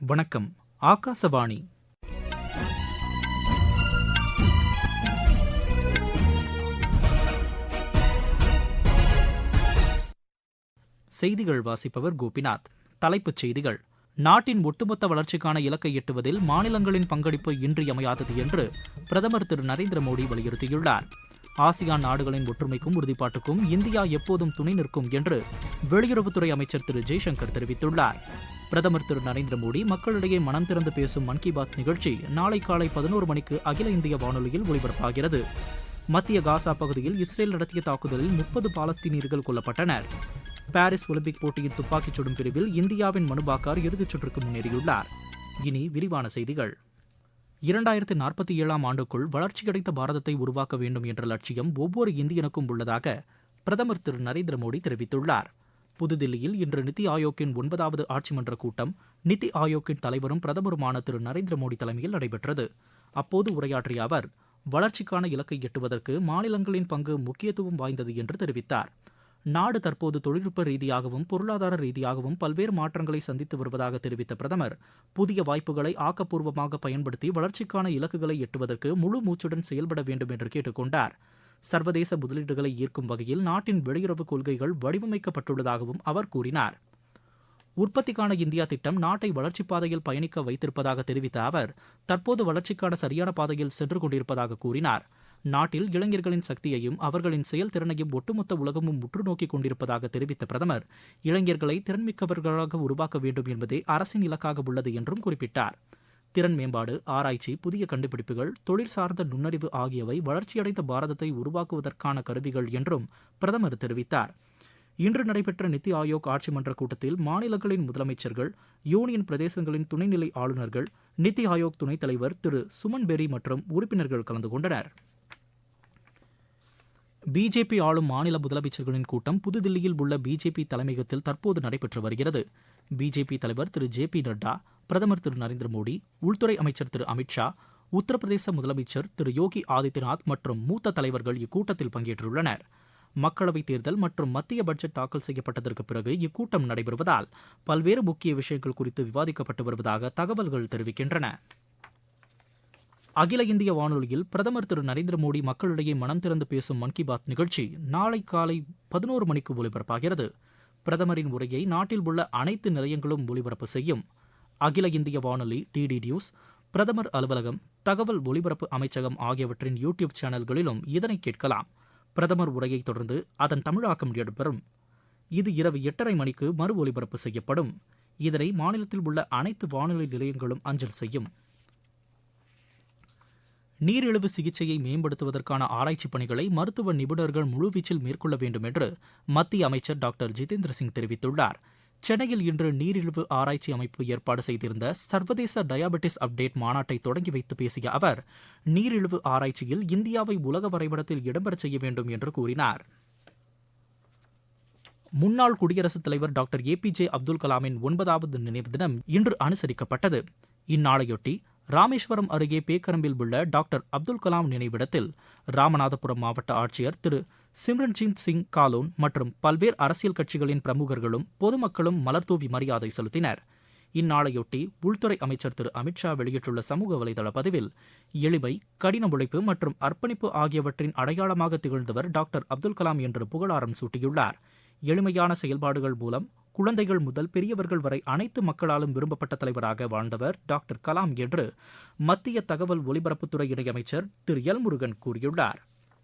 வணக்கம் ஆகாசவாணி. செய்திகள் வாசிப்பவர் கோபிநாத். தலைப்புச் செய்திகள். நாட்டின் ஒட்டுமொத்த வளர்ச்சிக்கான இலக்கை எட்டுவதில் மாநிலங்களின் பங்களிப்பு இன்றியமையாதது என்று பிரதமர் திரு நரேந்திர மோடி வலியுறுத்தியுள்ளார். ஆசியான் நாடுகளின் ஒற்றுமைக்கும் உறுதிப்பாட்டுக்கும் இந்தியா எப்போதும் துணை நிற்கும் என்று வெளியுறவுத்துறை அமைச்சர் திரு ஜெய்சங்கர் தெரிவித்துள்ளார். பிரதமர் திரு நரேந்திர மோடி மக்களிடையே மனம் திறந்து பேசும் மன் கி பாத் நிகழ்ச்சி நாளை காலை பதினோரு மணிக்கு அகில இந்திய வானொலியில் ஒலிபரப்பாகிறது. மத்திய காசா பகுதியில் இஸ்ரேல் நடத்திய தாக்குதலில் முப்பது பாலஸ்தீனியர்கள் கொல்லப்பட்டனர். பாரிஸ் ஒலிம்பிக் போட்டியின் துப்பாக்கிச் சுடும் பிரிவில் இந்தியாவின் மனுபாக்கார் இறுதிச் சுற்றுக்கு முன்னேறியுள்ளார். இனி விரிவான செய்திகள். இரண்டாயிரத்து நாற்பத்தி ஏழாம் ஆண்டுக்குள் வளர்ச்சியடைந்த பாரதத்தை உருவாக்க வேண்டும் என்ற லட்சியம் ஒவ்வொரு இந்தியனுக்கும் உள்ளதாக பிரதமர் திரு நரேந்திர மோடி தெரிவித்துள்ளார். புதுதில்லியில் இன்று நித்தி ஆயோக்கின் ஒன்பதாவது ஆட்சிமன்ற கூட்டம் நித்தி ஆயோக்கின் தலைவரும் பிரதமருமான திரு நரேந்திர மோடி தலைமையில் நடைபெற்றது. அப்போது உரையாற்றிய அவர் வளர்ச்சிக்கான இலக்கை எட்டுவதற்கு மாநிலங்களின் பங்கு முக்கியத்துவம் வாய்ந்தது என்று தெரிவித்தார். நாடு தற்போது தொழில்நுட்ப ரீதியாகவும் பொருளாதார ரீதியாகவும் பல்வேறு மாற்றங்களை சந்தித்து வருவதாக தெரிவித்த பிரதமர் புதிய வாய்ப்புகளை ஆக்கப்பூர்வமாக பயன்படுத்தி வளர்ச்சிக்கான இலக்குகளை எட்டுவதற்கு முழு மூச்சுடன் செயல்பட வேண்டும் என்று கேட்டுக்கொண்டார். சர்வதேச முதலீடுகளை ஈர்க்கும் வகையில் நாட்டின் வெளியுறவு கொள்கைகள் வடிவமைக்கப்பட்டுள்ளதாகவும் அவர் கூறினார். உற்பத்திக்கான இந்தியா திட்டம் நாட்டை வளர்ச்சிப் பாதையில் பயணிக்க வைத்திருப்பதாக தெரிவித்த அவர் தற்போது வளர்ச்சிக்கான சரியான பாதையில் சென்று கொண்டிருப்பதாக கூறினார். நாட்டில் இளைஞர்களின் சக்தியையும் அவர்களின் செயல்திறனையும் ஒட்டுமொத்த உலகமும் உற்று நோக்கிக் கொண்டிருப்பதாக தெரிவித்த பிரதமர் இளைஞர்களை திறன்மிக்கவர்களாக உருவாக்க வேண்டும் என்பதே அரசின் இலக்காக உள்ளது என்றும் குறிப்பிட்டார். திறன் மேம்பாடு ஆராய்ச்சி புதிய கண்டுபிடிப்புகள் தொழில் சார்ந்த நுண்ணறிவு ஆகியவை வளர்ச்சியடைந்த பாரதத்தை உருவாக்குவதற்கான கருவிகள் என்றும் பிரதமர் தெரிவித்தார். இன்று நடைபெற்ற நித்தி ஆயோக் ஆட்சி மன்ற கூட்டத்தில் மாநிலங்களின் முதலமைச்சர்கள் யூனியன் பிரதேசங்களின் துணைநிலை ஆளுநர்கள் நித்தி ஆயோக் துணைத் தலைவர் திரு. சுமன் பெரி மற்றும் உறுப்பினர்கள் கலந்து கொண்டனர். பிஜேபி ஆளும் மாநில முதலமைச்சர்களின் கூட்டம் புதுதில்லியில் உள்ள பிஜேபி தலைமையகத்தில் தற்போது நடைபெற்று வருகிறது. பிஜேபி தலைவர் திரு. ஜே பி நட்டா பிரதமர் திரு நரேந்திர மோடி உள்துறை அமைச்சர் திரு அமித்ஷா உத்தரப்பிரதேச முதலமைச்சர் திரு யோகி ஆதித்யநாத் மற்றும் மூத்த தலைவர்கள் இக்கூட்டத்தில் பங்கேற்றுள்ளனர். மக்களவைத் தேர்தல் மற்றும் மத்திய பட்ஜெட் தாக்கல் செய்யப்பட்டதற்கு பிறகு இக்கூட்டம் நடைபெறுவதால் பல்வேறு முக்கிய விஷயங்கள் குறித்து விவாதிக்கப்பட்டு வருவதாக தகவல்கள் தெரிவிக்கின்றன. அகில இந்திய வானொலியில் பிரதமர் திரு நரேந்திர மோடி மக்களிடையே மனம் திறந்து பேசும் மன் கி பாத் நிகழ்ச்சி நாளை காலை பதினோரு மணிக்கு ஒலிபரப்பாகிறது. பிரதமரின் உரையை நாட்டில் உள்ள அனைத்து நிலையங்களும் ஒலிபரப்பு செய்யும். அகில இந்திய வானொலி டிடி நியூஸ் பிரதமர் அலுவலகம் தகவல் ஒலிபரப்பு அமைச்சகம் ஆகியவற்றின் யூடியூப் சேனல்களிலும் இதனை கேட்கலாம். பிரதமர் உரையை தொடர்ந்து அதன் தமிழாக்கம் இடம்பெறும். இது இரவு எட்டரை மணிக்கு மறு ஒலிபரப்பு செய்யப்படும். இதனை மாநிலத்தில் உள்ள அனைத்து வானொலி நிலையங்களும் அஞ்சல் செய்யும். நீரிழிவு சிகிச்சையை மேம்படுத்துவதற்கான ஆராய்ச்சிப் பணிகளை மருத்துவ நிபுணர்கள் முழுவீச்சில் மேற்கொள்ள வேண்டும் என்று மத்திய அமைச்சர் டாக்டர் ஜிதேந்திர சிங் தெரிவித்துள்ளார். சென்னையில் இன்று நீரிழிவு ஆராய்ச்சி அமைப்பு ஏற்பாடு செய்திருந்த சர்வதேச டயாபெட்டிஸ் அப்டேட் மாநாட்டை தொடங்கி வைத்து பேசிய அவர் நீரிழிவு ஆராய்ச்சியில் இந்தியாவை உலக வரைபடத்தில் இடம்பெறச் செய்ய வேண்டும் என்று கூறினார். முன்னாள் குடியரசுத் தலைவர் doctor A P J Abdul கலாமின் ஒன்பதாவது நினைவு தினம் இன்று அனுசரிக்கப்பட்டது. இந்நாளையொட்டி ராமேஸ்வரம் அருகே பேக்கரம்பில் உள்ள டாக்டர் அப்துல் கலாம் நினைவிடத்தில் ராமநாதபுரம் மாவட்ட ஆட்சியர் திரு சிம்ரன்ஜித் சிங் காலோன் மற்றும் பல்வேறு அரசியல் கட்சிகளின் பிரமுகர்களும் பொதுமக்களும் மலர்தூவி மரியாதை செலுத்தினர். இந்நாளையொட்டி உள்துறை அமைச்சர் திரு. அமித்ஷா வெளியிட்டுள்ள சமூக வலைதள பதிவில் எளிமை கடின உழைப்பு மற்றும் அர்ப்பணிப்பு ஆகியவற்றின் அடையாளமாக திகழ்ந்தவர் டாக்டர் அப்துல் கலாம் என்று புகழாரம் சூட்டியுள்ளார். எளிமையான செயல்பாடுகள் மூலம் குழந்தைகள் முதல் பெரியவர்கள் வரை அனைத்து மக்களாலும் விரும்பப்பட்ட தலைவராக வாழ்ந்தவர் டாக்டர் கலாம் என்று மத்திய தகவல் ஒலிபரப்புத்துறை இணையமைச்சர் திரு. எல். முருகன் கூறியுள்ளார்.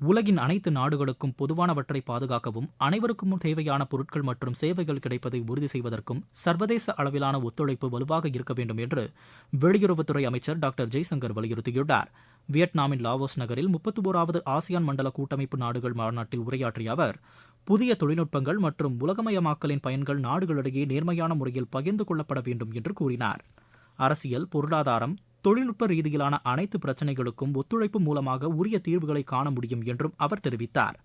உலகின் அனைத்து நாடுகளுக்கும் பொதுவானவற்றை பாதுகாக்கவும் அனைவருக்கும் தேவையான பொருட்கள் மற்றும் சேவைகள் கிடைப்பதை உறுதி செய்வதற்கும் சர்வதேச அளவிலான ஒத்துழைப்பு வலுவாக இருக்க வேண்டும் என்று வெளியுறவுத்துறை அமைச்சர் டாக்டர் ஜெய்சங்கர் வலியுறுத்தியுள்ளார். வியட்நாமின் லாவோஸ் நகரில் முப்பத்தி ஓராவது ஆசியான் மண்டல கூட்டமைப்பு நாடுகள் மாநாட்டில் உரையாற்றிய அவர் புதிய தொழில்நுட்பங்கள் மற்றும் உலகமயமாக்கலின் பயன்கள் நாடுகளிடையே நேர்மையான முறையில் பகிர்ந்து கொள்ளப்பட வேண்டும் என்று கூறினார். அரசியல் பொருளாதாரம் தொழில்நுட்ப ரீதியிலான அனைத்து பிரச்சினைகளுக்கும் ஒத்துழைப்பு மூலமாக உரிய தீர்வுகளை காண முடியும் என்றும் அவர் தெரிவித்தார்.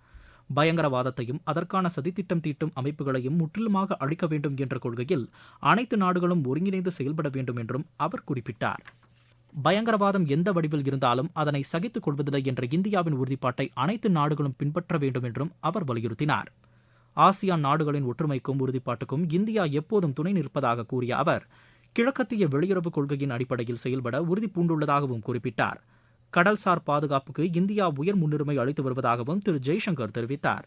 பயங்கரவாதத்தையும் அதற்கான சதித்திட்டம் தீட்டும் அமைப்புகளையும் முற்றிலுமாக அழிக்க வேண்டும் என்ற கொள்கையில் அனைத்து நாடுகளும் ஒருங்கிணைந்து செயல்பட வேண்டும் என்றும் அவர் குறிப்பிட்டார். பயங்கரவாதம் எந்த வடிவில் இருந்தாலும் அதனை சகித்துக் கொள்வதில்லை என்ற இந்தியாவின் உறுதிப்பாட்டை அனைத்து நாடுகளும் பின்பற்ற வேண்டும் என்றும் அவர் வலியுறுத்தினார். ஆசியான் நாடுகளின் ஒற்றுமைக்கும் உறுதிப்பாட்டுக்கும் இந்தியா எப்போதும் துணை நிற்பதாக கூறிய அவர் கிழக்கத்திய வெளியுறவுக் கொள்கையின் அடிப்படையில் செயல்பட உறுதி பூண்டுள்ளதாகவும் குறிப்பிட்டார். கடல்சார் பாதுகாப்புக்கு இந்தியா உயர் முன்னுரிமை அளித்து வருவதாகவும் திரு ஜெய்சங்கர் தெரிவித்தார்.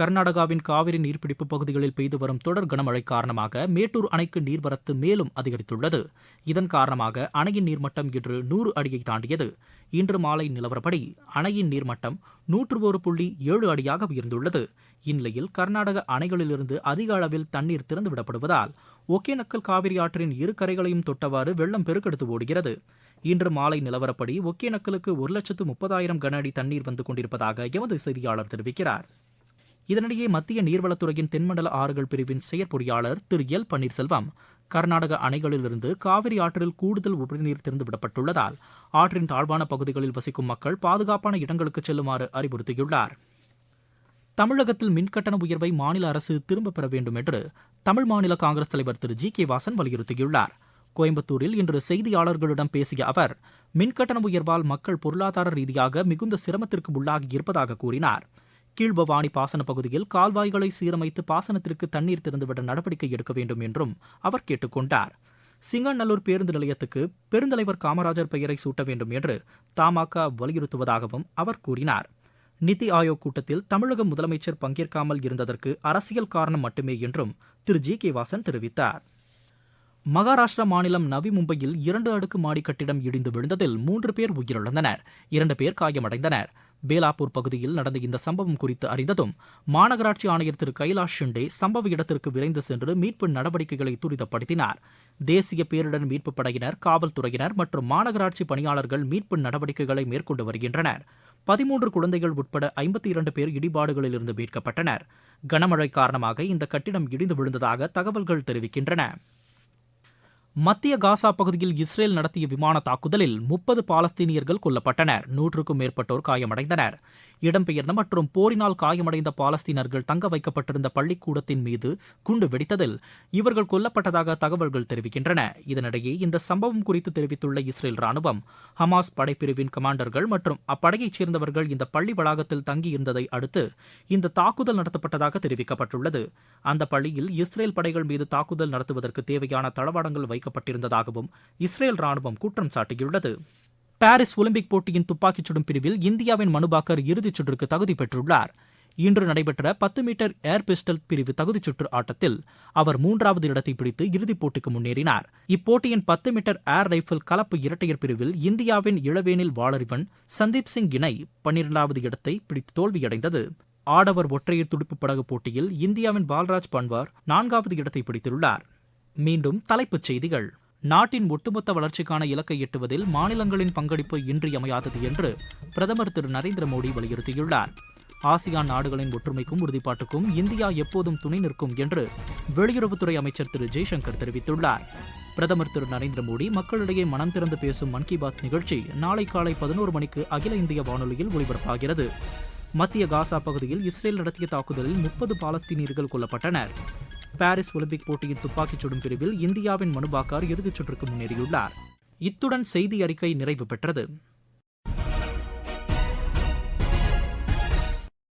கர்நாடகாவின் காவிரி நீர்பிடிப்பு பகுதிகளில் பெய்து வரும் தொடர் கனமழை காரணமாக மேட்டூர் அணைக்கு நீர்வரத்து மேலும் அதிகரித்துள்ளது. இதன் காரணமாக அணையின் நீர்மட்டம் இன்று நூறு அடியை தாண்டியது. இன்று மாலை நிலவரப்படி அணையின் நீர்மட்டம் நூற்று ஒரு புள்ளி ஏழு அடியாக உயர்ந்துள்ளது. இந்நிலையில் கர்நாடக அணைகளிலிருந்து அதிக அளவில் தண்ணீர் திறந்துவிடப்படுவதால் ஒகேனக்கல் காவிரி ஆற்றின் இரு கரைகளையும் தொட்டவாறு வெள்ளம் பெருக்கெடுத்து ஓடுகிறது. இன்று மாலை நிலவரப்படி ஒகேனக்கலுக்கு ஒரு லட்சத்து முப்பதாயிரம் கன அடி தண்ணீர் வந்து கொண்டிருப்பதாக எமது செய்தியாளர் தெரிவிக்கிறார். இதனிடையே மத்திய நீர்வளத்துறையின் தென்மண்டல ஆறுகள் பிரிவின் செயற்பொறியாளர் திரு எல். பன்னீர்செல்வம் கர்நாடக அணைகளிலிருந்து காவிரி ஆற்றில் கூடுதல் உபரிநீர் திறந்துவிடப்பட்டுள்ளதால் ஆற்றின் தாழ்வான பகுதிகளில் வசிக்கும் மக்கள் பாதுகாப்பான இடங்களுக்கு செல்லுமாறு அறிவுறுத்தியுள்ளார். தமிழகத்தில் மின்கட்டண உயர்வை மாநில அரசு திரும்பப் பெற வேண்டும் என்று தமிழ் மாநில காங்கிரஸ் தலைவர் திரு. ஜி. கே. வாசன் வலியுறுத்தியுள்ளார். கோயம்புத்தூரில் இன்று செய்தியாளர்களிடம் பேசிய அவர் மின்கட்டண உயர்வால் மக்கள் பொருளாதார ரீதியாக மிகுந்த சிரமத்திற்கு உள்ளாகி இருப்பதாக கூறினார். கீழ்பவானி பாசன பகுதியில் கால்வாய்களை சீரமைத்து பாசனத்திற்கு தண்ணீர் திறந்துவிட நடவடிக்கை எடுக்க வேண்டும் என்றும் அவர் கேட்டுக்கொண்டார். சிங்கநல்லூர் பேருந்து நிலையத்துக்கு பெருந்தலைவர் காமராஜர் பெயரை சூட்ட வேண்டும் என்று தமாக வலியுறுத்துவதாகவும் அவர் கூறினார். நிதி ஆயோக் கூட்டத்தில் தமிழக முதலமைச்சர் பங்கேற்காமல் இருந்ததற்கு அரசியல் காரணம் மட்டுமே என்றும் திரு. ஜி. கே. வாசன் தெரிவித்தார். மகாராஷ்டிரா மாநிலம் நவி மும்பையில் இரண்டு அடுக்கு மாடி கட்டிடம் இடிந்து விழுந்ததில் மூன்று பேர் உயிரிழந்தனர். இரண்டு பேர் காயமடைந்தனர். பேலாப்பூர் பகுதியில் நடந்த இந்த சம்பவம் குறித்து அறிந்ததும் மாநகராட்சி ஆணையர் திரு கைலாஷ் ஷிண்டே சம்பவ இடத்திற்கு விரைந்து சென்று மீட்பு நடவடிக்கைகளை துரிதப்படுத்தினார். தேசிய பேரிடர் மீட்புப் படையினர் காவல்துறையினர் மற்றும் மாநகராட்சி பணியாளர்கள் மீட்பு நடவடிக்கைகளை மேற்கொண்டு வருகின்றனர். பதிமூன்று குழந்தைகள் உட்பட ஐம்பத்தி இரண்டு பேர் இடிபாடுகளிலிருந்து மீட்கப்பட்டனர். கனமழை காரணமாக இந்த கட்டிடம் இடிந்து விழுந்ததாக தகவல்கள் தெரிவிக்கின்றன. மத்திய காசா பகுதியில் இஸ்ரேல் நடத்திய விமான தாக்குதலில் முப்பது பாலஸ்தீனியர்கள் கொல்லப்பட்டனர். நூற்றுக்கும் மேற்பட்டோர் காயமடைந்தனர். இடம்பெயர்ந்த மற்றும் போரினால் காயமடைந்த பாலஸ்தீனர்கள் தங்க வைக்கப்பட்டிருந்த பள்ளிக்கூடத்தின் மீது குண்டு வெடித்ததில் இவர்கள் கொல்லப்பட்டதாக தகவல்கள் தெரிவிக்கின்றன. இதனிடையே இந்த சம்பவம் குறித்து தெரிவித்துள்ள இஸ்ரேல் ராணுவம் ஹமாஸ் படைப்பிரிவின் கமாண்டர்கள் மற்றும் அப்படையைச் சேர்ந்தவர்கள் இந்த பள்ளி வளாகத்தில் தங்கியிருந்ததை அடுத்து இந்த தாக்குதல் நடத்தப்பட்டதாக தெரிவிக்கப்பட்டுள்ளது. அந்த பள்ளியில் இஸ்ரேல் படைகள் மீது தாக்குதல் நடத்துவதற்கு தேவையான தளவாடங்கள் வைக்கப்பட்டிருந்ததாகவும் இஸ்ரேல் ராணுவம் குற்றம் சாட்டியுள்ளது. பாரிஸ் ஒலிம்பிக் போட்டியின் துப்பாக்கிச் சுடும் பிரிவில் இந்தியாவின் மனுபாக்கர் இறுதிச் சுற்றுக்கு தகுதி பெற்றுள்ளார். இன்று நடைபெற்ற பத்து மீட்டர் ஏர் பிஸ்டல் பிரிவு தகுதிச் சுற்று ஆட்டத்தில் அவர் மூன்றாவது இடத்தை பிடித்து இறுதிப் போட்டிக்கு முன்னேறினார். இப்போட்டியின் பத்து மீட்டர் ஏர் ரைஃபிள் கலப்பு இரட்டையர் பிரிவில் இந்தியாவின் இளவேனில் வாளறிவன் சந்தீப் சிங் இணை பன்னிரெண்டாவது இடத்தை பிடித்து தோல்வியடைந்தது. ஆடவர் ஒற்றையர் துடுப்பு படகு போட்டியில் இந்தியாவின் பால்ராஜ் பன்வார் நான்காவது இடத்தை பிடித்துள்ளார். மீண்டும் தலைப்புச் செய்திகள். நாட்டின் ஒட்டுமொத்த வளர்ச்சிக்கான இலக்கை எட்டுவதில் மாநிலங்களின் பங்களிப்பு இன்றியமையாதது என்று பிரதமர் திரு நரேந்திர மோடி வலியுறுத்தியுள்ளார். ஆசியான் நாடுகளின் ஒற்றுமைக்கும் உறுதிப்பாட்டுக்கும் இந்தியா எப்போதும் துணை நிற்கும் என்று வெளியுறவுத்துறை அமைச்சர் திரு ஜெய்சங்கர் தெரிவித்துள்ளார். பிரதமர் திரு நரேந்திர மோடி மக்களிடையே மனம் திறந்து பேசும் மன் கி பாத் நிகழ்ச்சி நாளை காலை பதினோரு மணிக்கு அகில இந்திய வானொலியில் ஒலிபரப்பாகிறது. மத்திய காசா பகுதியில் இஸ்ரேல் நடத்திய தாக்குதலில் முப்பது பாலஸ்தீனியர்கள் கொல்லப்பட்டனர். பாரிஸ் ஒலிம்பிக் போட்டியின் துப்பாக்கிச் சுடும் பிரிவில் இந்தியாவின் மனுபாக்கார் இறுதிச் சுற்றுக்கு முன்னேறியுள்ளார். இத்துடன் செய்தி அறிக்கை நிறைவு பெற்றது.